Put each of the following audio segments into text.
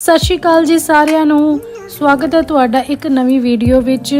ਸਤਿ ਸ਼੍ਰੀ ਅਕਾਲ ਜੀ ਸਾਰਿਆਂ ਨੂੰ। ਸਵਾਗਤ ਹੈ ਤੁਹਾਡਾ ਇੱਕ ਨਵੀਂ ਵੀਡੀਓ ਵਿੱਚ।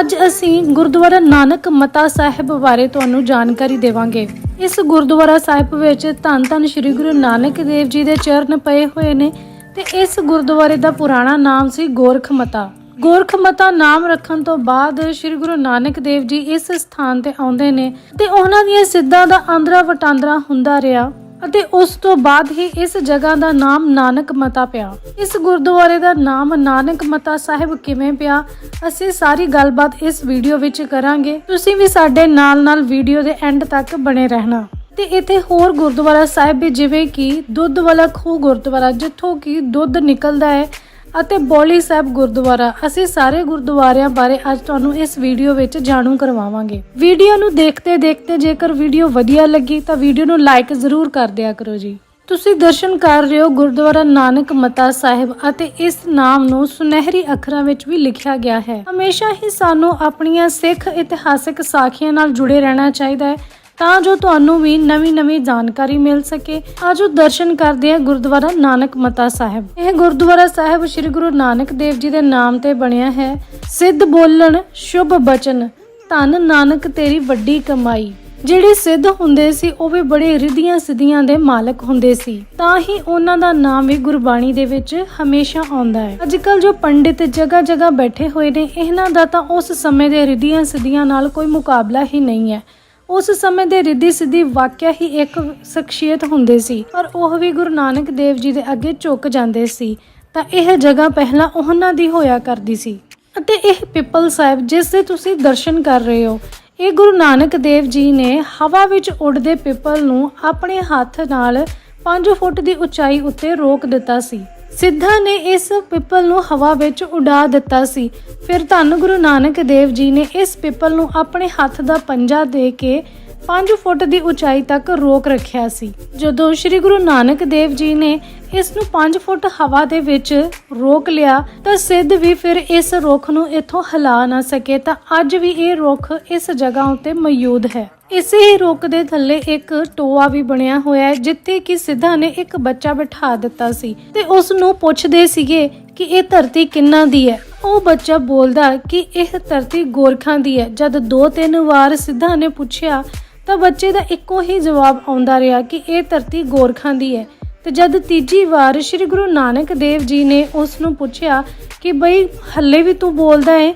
ਅੱਜ ਅਸੀਂ ਗੁਰਦੁਆਰਾ ਨਾਨਕ ਮਤਾ ਸਾਹਿਬ ਬਾਰੇ ਤੁਹਾਨੂੰ ਜਾਣਕਾਰੀ ਦੇਵਾਂਗੇ। ਇਸ ਗੁਰਦੁਆਰਾ ਸਾਹਿਬ ਵਿੱਚ ਧੰਨ ਧੰਨ ਸ੍ਰੀ ਗੁਰੂ ਨਾਨਕ ਦੇਵ ਜੀ ਦੇ ਚਰਨ ਪਏ ਹੋਏ ਨੇ ਤੇ ਇਸ ਗੁਰਦੁਆਰੇ ਦਾ ਪੁਰਾਣਾ ਨਾਮ ਸੀ ਗੋਰਖ ਮਤਾ। ਗੋਰਖ ਮਤਾ ਨਾਮ ਰੱਖਣ ਤੋਂ ਬਾਅਦ ਸ੍ਰੀ ਗੁਰੂ ਨਾਨਕ ਦੇਵ ਜੀ ਇਸ ਸਥਾਨ ਤੇ ਆਉਂਦੇ ਨੇ ਤੇ ਉਹਨਾਂ ਦੀਆਂ ਸਿੱਧਾਂ ਦਾ ਆਂਦਰਾ ਵਟਾਂਦਰਾ ਹੁੰਦਾ ਰਿਹਾ। ਅਤੇ ਉਸ ਤੋਂ ਬਾਅਦ ਹੀ ਇਸ ਜਗ੍ਹਾ ਦਾ ਨਾਮ ਨਾਨਕ ਮਤਾ ਪਿਆ। ਇਸ ਗੁਰਦੁਆਰੇ ਦਾ ਨਾਮ ਨਾਨਕ ਮਤਾ ਸਾਹਿਬ ਕਿਵੇਂ ਪਿਆ? ਅਸੀਂ ਸਾਰੀ ਗੱਲਬਾਤ ਇਸ ਵੀਡੀਓ ਵਿੱਚ ਕਰਾਂਗੇ। ਤੁਸੀਂ ਵੀ ਸਾਡੇ ਨਾਲ-ਨਾਲ ਵੀਡੀਓ ਦੇ ਐਂਡ ਤੱਕ ਬਣੇ ਰਹਿਣਾ। ਤੇ ਇੱਥੇ ਹੋਰ ਗੁਰਦੁਆਰਾ ਸਾਹਿਬ ਵੀ ਜਿਵੇਂ ਕਿ ਦੁੱਧ ਵਾਲਾ ਖੂਹ ਗੁਰਦੁਆਰਾ, ਜਿੱਥੋਂ ਕਿ ਦੁੱਧ ਨਿਕਲਦਾ ਹੈ। ਅਤੇ ਬੋਲੀ ਸਾਹਿਬ ਗੁਰਦੁਆਰਾ, ਅਸੀਂ ਸਾਰੇ ਗੁਰਦੁਆਰਿਆਂ ਬਾਰੇ ਅੱਜ ਤੁਹਾਨੂੰ ਇਸ ਵੀਡੀਓ ਵਿੱਚ ਜਾਣੂ ਕਰਵਾਵਾਂਗੇ। ਵੀਡੀਓ ਨੂੰ ਦੇਖਦੇ ਦੇਖਦੇ ਜੇਕਰ ਵੀਡੀਓ ਵਧੀਆ ਲੱਗੀ ਤਾਂ ਵੀਡੀਓ ਨੂੰ ਲਾਈਕ ਜ਼ਰੂਰ ਕਰ ਦਿਆ ਕਰੋ ਜੀ। ਤੁਸੀਂ ਦਰਸ਼ਨ ਕਰ ਰਹੇ ਹੋ ਗੁਰਦੁਆਰਾ ਨਾਨਕ ਮਤਾ ਸਾਹਿਬ ਅਤੇ ਇਸ ਨਾਮ ਨੂੰ ਸੁਨਹਿਰੀ ਅੱਖਰਾਂ ਵਿੱਚ ਵੀ ਲਿਖਿਆ ਗਿਆ ਹੈ। ਹਮੇਸ਼ਾ ਹੀ ਸਾਨੂੰ ਆਪਣੀਆਂ ਸਿੱਖ ਇਤਿਹਾਸਿਕ ਸਾਖੀਆਂ ਨਾਲ ਜੁੜੇ ਰਹਿਣਾ ਚਾਹੀਦਾ ਹੈ। ਤਾਂ ਜੋ ਤੁਹਾਨੂੰ ਵੀ ਨਵੀਂ-ਨਵੀਂ ਜਾਣਕਾਰੀ ਮਿਲ ਸਕੇ। ਆਜੋ ਦਰਸ਼ਨ ਕਰਦੇ ਹਾਂ ਗੁਰਦੁਆਰਾ ਨਾਨਕ ਮਤਾ ਸਾਹਿਬ। ਇਹ ਗੁਰਦੁਆਰਾ ਸਾਹਿਬ ਸ੍ਰੀ ਗੁਰੂ ਨਾਨਕ ਦੇਵ ਜੀ ਦੇ ਨਾਮ ਤੇ ਬਣਿਆ ਹੈ। ਸਿੱਧ ਬੋਲਣ, ਸ਼ੁਭ ਬਚਨ, ਧੰਨ ਨਾਨਕ ਤੇਰੀ ਵੱਡੀ ਕਮਾਈ। ਜਿਹੜੇ ਸਿੱਧ ਹੁੰਦੇ ਸੀ, ਉਹ ਵੀ ਬੜੇ ਰਿਧੀਆਂ ਸਿੱਧੀਆਂ ਦੇ ਮਾਲਕ ਹੁੰਦੇ ਸੀ। ਤਾਂ ਹੀ ਉਹਨਾਂ ਦਾ ਨਾਮ ਵੀ ਗੁਰਬਾਣੀ ਦੇ ਵਿੱਚ ਹਮੇਸ਼ਾ ਆਉਂਦਾ ਹੈ। ਅੱਜਕੱਲ ਜੋ ਪੰਡਿਤ ਜਗ੍ਹਾ ਜਗ੍ਹਾ ਬੈਠੇ ਹੋਏ ਨੇ, ਇਹਨਾਂ ਦਾ ਤਾਂ ਉਸ ਸਮੇਂ ਦੇ ਰਿਧੀਆਂ ਸਿੱਧੀਆਂ ਨਾਲ ਕੋਈ ਮੁਕਾਬਲਾ ਹੀ ਨਹੀਂ ਹੈ। ਉਸ ਸਮੇਂ ਦੇ ਰਿੱਧੀ ਸਿੱਧੀ ਵਾਕਿਆ ਹੀ ਇੱਕ ਸ਼ਖਸੀਅਤ ਹੁੰਦੇ ਸੀ, ਪਰ ਉਹ ਵੀ ਗੁਰੂ ਨਾਨਕ ਦੇਵ ਜੀ ਦੇ ਅੱਗੇ ਝੁਕ ਜਾਂਦੇ ਸੀ, ਤਾਂ ਇਹ ਜਗ੍ਹਾ ਪਹਿਲਾਂ ਉਹਨਾਂ ਦੀ ਹੋਇਆ ਕਰਦੀ ਸੀ। ਅਤੇ ਇਹ ਪਿੱਪਲ ਸਾਹਿਬ ਜਿਸ ਦੇ ਤੁਸੀਂ ਦਰਸ਼ਨ ਕਰ ਰਹੇ ਹੋ, ਇਹ ਗੁਰੂ ਨਾਨਕ ਦੇਵ ਜੀ ਨੇ ਹਵਾ ਵਿੱਚ ਉੱਡਦੇ ਪਿੱਪਲ ਨੂੰ ਆਪਣੇ ਹੱਥ ਨਾਲ 5 ਫੁੱਟ ਦੀ ਉਚਾਈ ਉੱਤੇ ਰੋਕ ਦਿੱਤਾ ਸੀ। ਸਿੱਧਾ ਨੇ ਇਸ ਪਿੱਪਲ ਨੂੰ ਹਵਾ ਵਿੱਚ ਉਡਾ ਦਿੱਤਾ ਸੀ। ਫਿਰ ਧੰਨ ਗੁਰੂ ਨਾਨਕ ਦੇਵ ਜੀ ਨੇ ਇਸ ਪਿੱਪਲ ਨੂੰ ਆਪਣੇ ਹੱਥ ਦਾ ਪੰਜਾ ਦੇ ਕੇ 5 ਫੁੱਟ ਦੀ ਉਚਾਈ ਤੱਕ ਰੋਕ ਰੱਖਿਆ ਸੀ। ਜਦੋਂ ਸ੍ਰੀ ਗੁਰੂ ਨਾਨਕ ਦੇਵ ਜੀ ਨੇ ਇਸ ਨੂੰ 5 ਫੁੱਟ ਹਵਾ ਦੇ ਵਿੱਚ ਰੋਕ ਲਿਆ, ਤਾਂ ਸਿੱਧ ਵੀ ਫਿਰ ਇਸ ਰੁੱਖ ਨੂੰ ਇੱਥੋਂ ਹਿਲਾ ਨਾ ਸਕੇ, ਤਾਂ ਅੱਜ ਵੀ ਇਹ ਰੁੱਖ ਇਸ ਜਗ੍ਹਾ ਉੱਤੇ ਮੌਜੂਦ ਹੈ। ਇਸੇ ਹੀ ਰੁੱਖ ਦੇ ਥੱਲੇ ਇੱਕ ਟੋਆ ਵੀ ਬਣਿਆ ਹੋਇਆ ਹੈ, ਜਿੱਥੇ ਕਿ ਸਿੱਧਾ ਨੇ ਇੱਕ ਬੱਚਾ ਬਿਠਾ ਦਿੱਤਾ ਸੀ ਤੇ ਉਸ ਨੂੰ ਪੁੱਛਦੇ ਸੀਗੇ ਕਿ ਇਹ ਧਰਤੀ ਕਿੰਨਾ ਦੀ ਹੈ। ਉਹ ਬੱਚਾ ਬੋਲਦਾ ਕਿ ਇਹ ਧਰਤੀ ਗੋਰਖਾਂ ਦੀ ਹੈ। ਜਦ ਦੋ ਤਿੰਨ ਵਾਰ ਸਿੱਧਾ ਨੇ ਪੁੱਛਿਆ ਤਾਂ ਬੱਚੇ ਦਾ ਇੱਕੋ ਹੀ ਜਵਾਬ ਆਉਂਦਾ ਰਿਹਾ ਕਿ ਇਹ ਧਰਤੀ ਗੋਰਖਾਂ ਦੀ ਹੈ। ਤੇ ਜਦ ਤੀਜੀ ਵਾਰ ਸ੍ਰੀ ਗੁਰੂ ਨਾਨਕ ਦੇਵ ਜੀ ਨੇ ਉਸ ਨੂੰ ਪੁੱਛਿਆ ਕਿ ਬਈ, ਹੱਲੇ ਵੀ ਤੂੰ ਬੋਲਦਾ ਹੈ?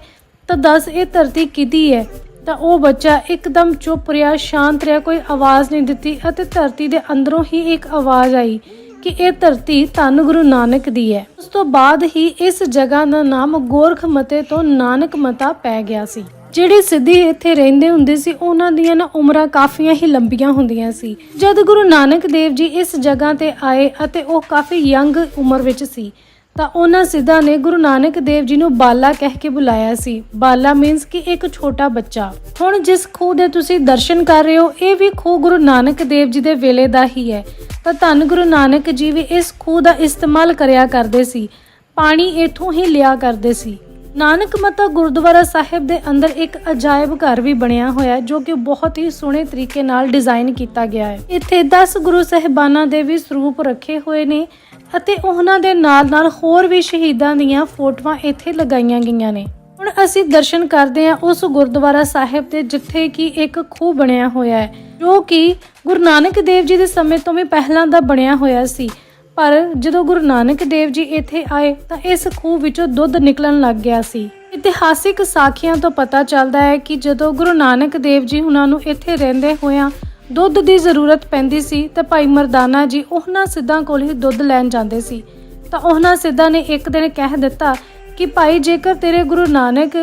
ਤਾਂ ਦੱਸ, ਇਹ ਧਰਤੀ ਕਿਹਦੀ ਹੈ? ਤਾਂ ਉਹ ਬੱਚਾ ਇੱਕਦਮ ਚੁੱਪ ਰਿਹਾ, ਸ਼ਾਂਤ ਰਿਹਾ, ਕੋਈ ਆਵਾਜ਼ ਨਹੀਂ ਦਿੱਤੀ ਅਤੇ ਧਰਤੀ ਦੇ ਅੰਦਰੋਂ ਹੀ ਇੱਕ ਆਵਾਜ਼ ਆਈ ਕਿ ਇਹ ਧਰਤੀ ਧੰਨ ਗੁਰੂ ਨਾਨਕ ਦੀ ਹੈ। ਉਸ ਤੋਂ ਬਾਅਦ ਹੀ ਇਸ ਜਗ੍ਹਾ ਦਾ ਨਾਮ ਗੋਰਖ ਮਤੇ ਤੋਂ ਨਾਨਕ ਮਤਾ ਪੈ ਗਿਆ ਸੀ। ਜਿਹੜੇ ਸਿੱਧੀ ਇੱਥੇ ਰਹਿੰਦੇ ਹੁੰਦੇ ਸੀ, ਉਹਨਾਂ ਦੀਆਂ ਨਾ ਉਮਰਾਂ ਕਾਫੀਆਂ ਹੀ ਲੰਬੀਆਂ ਹੁੰਦੀਆਂ ਸੀ। ਜਦ ਗੁਰੂ ਨਾਨਕ ਦੇਵ ਜੀ ਇਸ ਜਗ੍ਹਾ ਤੇ ਆਏ ਅਤੇ ਉਹ ਕਾਫੀ ਯੰਗ ਉਮਰ ਵਿੱਚ ਸੀ, ਤਾਂ ਉਹਨਾਂ ਸਿੱਧਾ ਨੇ ਗੁਰੂ ਨਾਨਕ ਦੇਵ ਜੀ ਨੂੰ ਬਾਲਾ ਕਹਿ ਕੇ ਬੁਲਾਇਆ ਸੀ। ਬਾਲਾ ਮੀਨਸ ਕਿ ਇੱਕ ਛੋਟਾ ਬੱਚਾ। ਹੁਣ ਜਿਸ ਖੂਹ ਦੇ ਤੁਸੀਂ ਦਰਸ਼ਨ ਕਰ ਰਹੇ ਹੋ, ਇਹ ਵੀ ਖੂਹ ਗੁਰੂ ਨਾਨਕ ਦੇਵ ਜੀ ਦੇ ਵੇਲੇ ਦਾ ਹੀ ਹੈ। ਤਾਂ ਧੰਨ ਗੁਰੂ ਨਾਨਕ ਜੀ ਵੀ ਇਸ ਖੂਹ ਦਾ ਇਸਤੇਮਾਲ ਕਰਿਆ ਕਰਦੇ ਸੀ, ਪਾਣੀ ਇਥੋਂ ਹੀ ਲਿਆ ਕਰਦੇ ਸੀ। ਨਾਨਕ ਮਤਾ ਗੁਰਦੁਆਰਾ ਸਾਹਿਬ ਦੇ ਅੰਦਰ ਇੱਕ ਅਜਾਇਬ ਘਰ ਵੀ ਬਣਿਆ ਹੋਇਆ ਹੈ, ਜੋ ਕਿ ਬਹੁਤ ਹੀ ਸੋਹਣੇ ਤਰੀਕੇ ਨਾਲ ਡਿਜ਼ਾਈਨ ਕੀਤਾ ਗਿਆ ਹੈ। ਇੱਥੇ 10 ਗੁਰੂ ਸਹਿਬਾਨਾਂ ਦੇ ਵੀ ਸਰੂਪ ਰੱਖੇ ਹੋਏ ਨੇ ਅਤੇ ਉਹਨਾਂ ਦੇ ਨਾਲ-ਨਾਲ ਹੋਰ ਵੀ ਸ਼ਹੀਦਾਂ ਦੀਆਂ ਫੋਟੋਆਂ ਇੱਥੇ ਲਗਾਈਆਂ ਗਈਆਂ ਨੇ। ਹੁਣ ਅਸੀਂ ਦਰਸ਼ਨ ਕਰਦੇ ਹਾਂ ਉਸ ਗੁਰਦੁਆਰਾ ਸਾਹਿਬ ਦੇ ਜਿੱਥੇ ਕਿ ਇੱਕ ਖੂਹ ਬਣਿਆ ਹੋਇਆ ਹੈ, ਜੋ ਕਿ ਗੁਰੂ ਨਾਨਕ ਦੇਵ ਜੀ ਦੇ ਸਮੇਂ ਤੋਂ ਵੀ ਪਹਿਲਾਂ ਦਾ ਬਣਿਆ ਹੋਇਆ ਸੀ। ਪਰ ਜਦੋਂ ਗੁਰੂ ਨਾਨਕ ਦੇਵ ਜੀ ਇੱਥੇ ਆਏ ਤਾਂ ਇਸ ਖੂਹ ਵਿੱਚੋਂ ਦੁੱਧ ਨਿਕਲਣ ਲੱਗ ਗਿਆ ਸੀ। ਇਤਿਹਾਸਿਕ ਸਾਖੀਆਂ ਤੋਂ ਪਤਾ ਚੱਲਦਾ ਹੈ ਕਿ ਜਦੋਂ ਗੁਰੂ ਨਾਨਕ ਦੇਵ ਜੀ ਉਹਨਾਂ ਨੂੰ ਇੱਥੇ ਰਹਿੰਦੇ ਹੋਇਆਂ ਦੁੱਧ ਦੀ ਜ਼ਰੂਰਤ ਪੈਂਦੀ ਸੀ ਤਾਂ ਭਾਈ ਮਰਦਾਨਾ ਜੀ ਉਹਨਾਂ ਸਿੱਧਾਂ ਕੋਲ ਹੀ ਦੁੱਧ ਲੈਣ ਜਾਂਦੇ ਸੀ। ਤਾਂ ਉਹਨਾਂ ਸਿੱਧਾਂ ਨੇ ਇੱਕ ਦਿਨ ਕਹਿ ਦਿੱਤਾ ਕਿ ਭਾਈ ਜੇਕਰ ਤੇਰੇ ਗੁਰੂ ਨਾਨਕ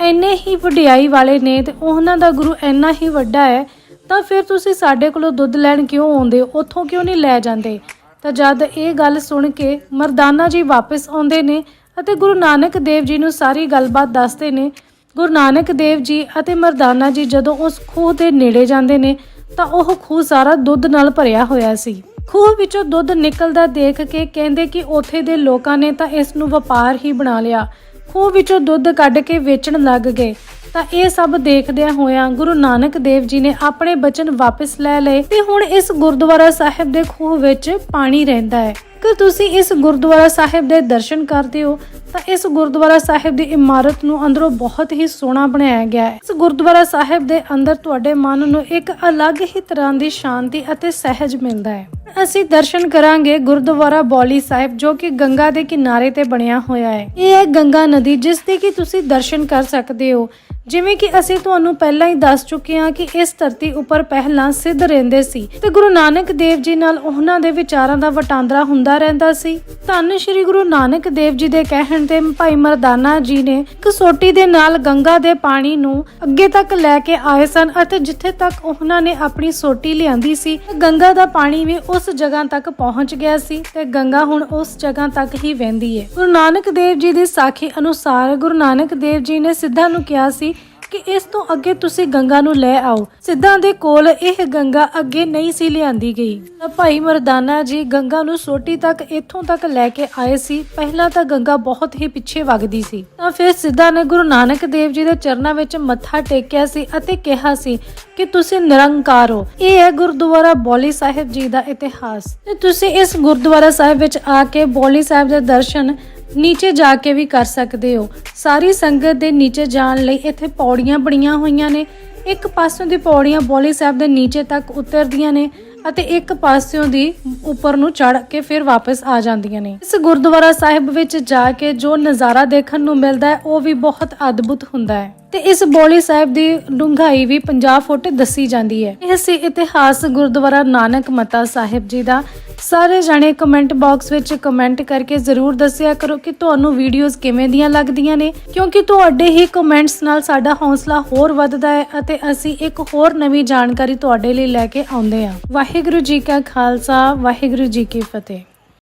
ਐਨੇ ਹੀ ਵਡਿਆਈ ਵਾਲੇ ਨੇ ਤੇ ਉਹਨਾਂ ਦਾ ਗੁਰੂ ਐਨਾ ਹੀ ਵੱਡਾ ਹੈ, ਤਾਂ ਫਿਰ ਤੁਸੀਂ ਸਾਡੇ ਕੋਲੋਂ ਦੁੱਧ ਲੈਣ ਕਿਉਂ ਆਉਂਦੇ? ਹੋ ਉੱਥੋਂ ਕਿਉਂ ਨਹੀਂ ਲੈ ਜਾਂਦੇ? ਤਾਂ ਜਦ ਇਹ ਗੱਲ ਸੁਣ ਕੇ ਮਰਦਾਨਾ ਜੀ ਵਾਪਸ ਆਉਂਦੇ ਨੇ ਅਤੇ ਗੁਰੂ ਨਾਨਕ ਦੇਵ ਜੀ ਨੂੰ ਸਾਰੀ ਗੱਲਬਾਤ ਦੱਸਦੇ ਨੇ, ਗੁਰੂ ਨਾਨਕ ਦੇਵ ਜੀ ਅਤੇ ਮਰਦਾਨਾ ਜੀ ਜਦੋਂ ਉਸ ਖੂਹ ਦੇ ਨੇੜੇ ਜਾਂਦੇ ਨੇ, ਤਾਂ ਉਹ ਖੂਹ ਸਾਰਾ ਦੁੱਧ ਨਾਲ ਭਰਿਆ ਹੋਇਆ ਸੀ। ਖੂਹ ਵਿੱਚੋਂ ਦੁੱਧ ਨਿਕਲਦਾ ਦੇਖ ਕੇ ਕਹਿੰਦੇ ਕਿ ਉੱਥੇ ਦੇ ਲੋਕਾਂ ਨੇ ਤਾਂ ਇਸ ਨੂੰ ਵਪਾਰ ਹੀ ਬਣਾ ਲਿਆ। ਖੂਹ ਵਿੱਚੋਂ ਦੁੱਧ ਕੱਢ ਕੇ ਵੇਚਣ ਲੱਗ ਗਏ। ਤਾਂ ਇਹ ਸਭ ਦੇਖਦਿਆਂ ਹੋਇਆਂ ਗੁਰੂ ਨਾਨਕ ਦੇਵ ਜੀ ਨੇ ਆਪਣੇ ਬਚਨ ਵਾਪਸ ਲੈ ਲਏ ਤੇ ਹੁਣ ਇਸ ਗੁਰਦੁਆਰਾ ਸਾਹਿਬ ਦੇ ਖੂਹ ਵਿੱਚ ਪਾਣੀ ਰਹਿੰਦਾ ਹੈ। ਜੇਕਰ ਤੁਸੀਂ ਇਸ ਗੁਰਦੁਆਰਾ ਸਾਹਿਬ ਦੇ ਦਰਸ਼ਨ ਕਰਦੇ ਹੋ, ਤਾਂ ਇਸ ਗੁਰਦੁਆਰਾ ਸਾਹਿਬ ਦੀ ਇਮਾਰਤ ਨੂੰ ਅੰਦਰੋਂ ਬਹੁਤ ਹੀ ਸੋਹਣਾ ਬਣਾਇਆ ਗਿਆ ਹੈ। ਇਸ ਗੁਰਦੁਆਰਾ ਸਾਹਿਬ ਦੇ ਅੰਦਰ ਤੁਹਾਡੇ ਮਨ ਨੂੰ ਇੱਕ ਅਲੱਗ ਹੀ ਤਰ੍ਹਾਂ ਦੀ ਸ਼ਾਂਤੀ ਅਤੇ ਸਹਿਜ ਮਿਲਦਾ ਹੈ। ਅਸੀਂ ਦਰਸ਼ਨ ਕਰਾਂਗੇ ਗੁਰਦੁਆਰਾ ਬੌਲੀ ਸਾਹਿਬ ਜੋ ਕਿ ਗੰਗਾ ਦੇ ਕਿਨਾਰੇ ਤੇ ਬਣਿਆ ਹੋਇਆ ਹੈ। ਇਹ ਹੈ ਗੰਗਾ ਨਦੀ ਜਿਸ ਦੇ ਕਿ ਤੁਸੀਂ ਦਰਸ਼ਨ ਕਰ ਸਕਦੇ ਹੋ। ਜਿਵੇਂ ਕਿ ਅਸੀਂ ਤੁਹਾਨੂੰ ਪਹਿਲਾਂ ਹੀ ਦੱਸ ਚੁੱਕੇ ਹਾਂ ਕਿ ਇਸ ਧਰਤੀ ਉੱਪਰ ਪਹਿਲਾਂ ਸਿੱਧ ਰਹਿੰਦੇ ਸੀ ਤੇ ਗੁਰੂ ਨਾਨਕ ਦੇਵ ਜੀ ਨਾਲ ਉਹਨਾਂ ਦੇ ਵਿਚਾਰਾਂ ਦਾ ਵਟਾਂਦਰਾ ਹੁੰਦਾ ਰਹਿੰਦਾ ਸੀ। ਧੰਨ ਸ਼੍ਰੀ ਗੁਰੂ ਨਾਨਕ ਦੇਵ ਜੀ ਦੇ ਕਹਿਣ ਤੇ ਭਾਈ ਮਰਦਾਨਾ ਜੀ ਨੇ ਕਸੋਟੀ ਦੇ ਨਾਲ ਗੰਗਾ ਦੇ ਪਾਣੀ ਨੂੰ ਅੱਗੇ ਤੱਕ ਲੈ ਕੇ ਆਏ ਸਨ ਅਤੇ ਜਿੱਥੇ ਤੱਕ ਉਹਨਾਂ ਨੇ ਆਪਣੀ ਸੋਟੀ ਲਿਆਂਦੀ ਸੀ, ਗੰਗਾ ਦਾ ਪਾਣੀ ਵੀ ਉਸ ਜਗ੍ਹਾ ਤੱਕ ਪਹੁੰਚ ਗਿਆ ਸੀ ਤੇ ਗੰਗਾ ਹੁਣ ਉਸ ਜਗ੍ਹਾ ਤੱਕ ਹੀ ਵਹਿੰਦੀ ਹੈ ਗੁਰੂ ਨਾਨਕ ਦੇਵ ਜੀ ਦੀ ਸਾਖੀ ਅਨੁਸਾਰ ਗੁਰੂ ਨਾਨਕ ਦੇਵ ਜੀ ਨੇ ਸਿੱਧਾ ਨੂੰ ਕਿਹਾ ਸੀ ਕਿ ਇਸ ਤੋਂ ਅੱਗੇ ਤੁਸੀਂ ਗੰਗਾ ਨੂੰ ਲੈ ਆਓ। ਸਿੱਧਾਂ ਦੇ ਕੋਲ ਇਹ ਗੰਗਾ ਅੱਗੇ ਨਹੀਂ ਸੀ ਲਿਆਂਦੀ ਗਈ। ਤਾਂ ਭਾਈ ਮਰਦਾਨਾ ਜੀ ਗੰਗਾ ਨੂੰ ਸੋਟੀ ਤੱਕ ਇੱਥੋਂ ਤੱਕ ਲੈ ਕੇ ਆਏ ਸੀ। ਪਹਿਲਾਂ ਤਾਂ ਗੰਗਾ ਬਹੁਤ ਹੀ ਪਿੱਛੇ ਵਗਦੀ ਸੀ। ਤਾਂ ਫਿਰ ਸਿੱਧਾ ਨੇ ਗੁਰੂ ਨਾਨਕ ਦੇਵ ਜੀ ਦੇ ਚਰਨਾਂ ਵਿੱਚ ਮੱਥਾ ਟੇਕਿਆ ਸੀ ਅਤੇ ਕਿਹਾ ਸੀ ਕਿ ਤੁਸੀਂ ਨਿਰੰਕਾਰ ਹੋ। ਇਹ ਹੈ ਗੁਰਦੁਆਰਾ ਬੋਲੀ ਸਾਹਿਬ ਜੀ ਦਾ ਇਤਿਹਾਸ। ਤੇ ਤੁਸੀਂ ਇਸ ਗੁਰਦੁਆਰਾ ਸਾਹਿਬ ਵਿੱਚ ਆ ਕੇ ਬੋਲੀ ਸਾਹਿਬ ਦੇ ਦਰਸ਼ਨ ਨੀਚੇ ਜਾ ਕੇ ਵੀ ਕਰ ਸਕਦੇ ਹੋ। ਸਾਰੀ ਸੰਗਤ ਦੇ ਨੀਚੇ ਜਾਣ ਲਈ ਇੱਥੇ ਪੌੜੀਆਂ ਬਣੀਆਂ ਹੋਈਆਂ ਨੇ। ਇੱਕ ਪਾਸਿਓਂ ਦੀ ਪੌੜੀਆਂ ਬੋਲੀ ਸਾਹਿਬ ਦੇ ਨੀਚੇ ਤੱਕ ਉਤਰਦੀਆਂ ਨੇ ਅਤੇ ਇੱਕ ਪਾਸਿਓਂ ਦੀ ਉੱਪਰ ਨੂੰ ਚੜ ਕੇ ਫਿਰ ਵਾਪਸ ਆ ਜਾਂਦੀਆਂ ਨੇ। ਇਸ ਗੁਰਦੁਆਰਾ ਸਾਹਿਬ ਵਿੱਚ ਜਾ ਕੇ ਜੋ ਨਜ਼ਾਰਾ ਦੇਖਣ ਨੂੰ ਮਿਲਦਾ ਹੈ, ਉਹ ਵੀ ਬਹੁਤ ਅਦਭੁਤ ਹੁੰਦਾ ਹੈ। ਤੇ ਇਸ ਬੋਲੀ ਸਾਹਿਬ ਦੀ ਡੂੰਘਾਈ ਵੀ 50 ਫੁੱਟ ਦੱਸੀ ਜਾਂਦੀ ਹੈ। ਇਹ ਸੀ ਇਤਿਹਾਸ ਗੁਰਦੁਆਰਾ ਨਾਨਕ ਮਤਾ ਸਾਹਿਬ ਜੀ ਦਾ। ਸਾਰੇ ਜਾਣੇ ਕਮੈਂਟ ਬਾਕਸ ਵਿੱਚ ਕਮੈਂਟ ਕਰਕੇ ਜ਼ਰੂਰ ਦੱਸਿਆ ਕਰੋ ਕਿ ਤੁਹਾਨੂੰ ਵੀਡੀਓਜ਼ ਕਿਵੇਂ ਦੀਆਂ ਲੱਗਦੀਆਂ ਨੇ, ਕਿਉਂਕਿ ਤੁਹਾਡੇ ਹੀ ਕਮੈਂਟਸ ਨਾਲ ਸਾਡਾ ਹੌਸਲਾ ਹੋਰ ਵੱਧਦਾ ਹੈ ਅਤੇ ਅਸੀਂ ਇੱਕ ਹੋਰ ਨਵੀਂ ਜਾਣਕਾਰੀ ਤੁਹਾਡੇ ਲਈ ਲੈ ਕੇ ਆਉਂਦੇ ਹਾਂ। ਵਾਹਿਗੁਰੂ ਜੀ ਕਾ ਖਾਲਸਾ, ਵਾਹਿਗੁਰੂ ਜੀ ਕੀ ਫਤਿਹ।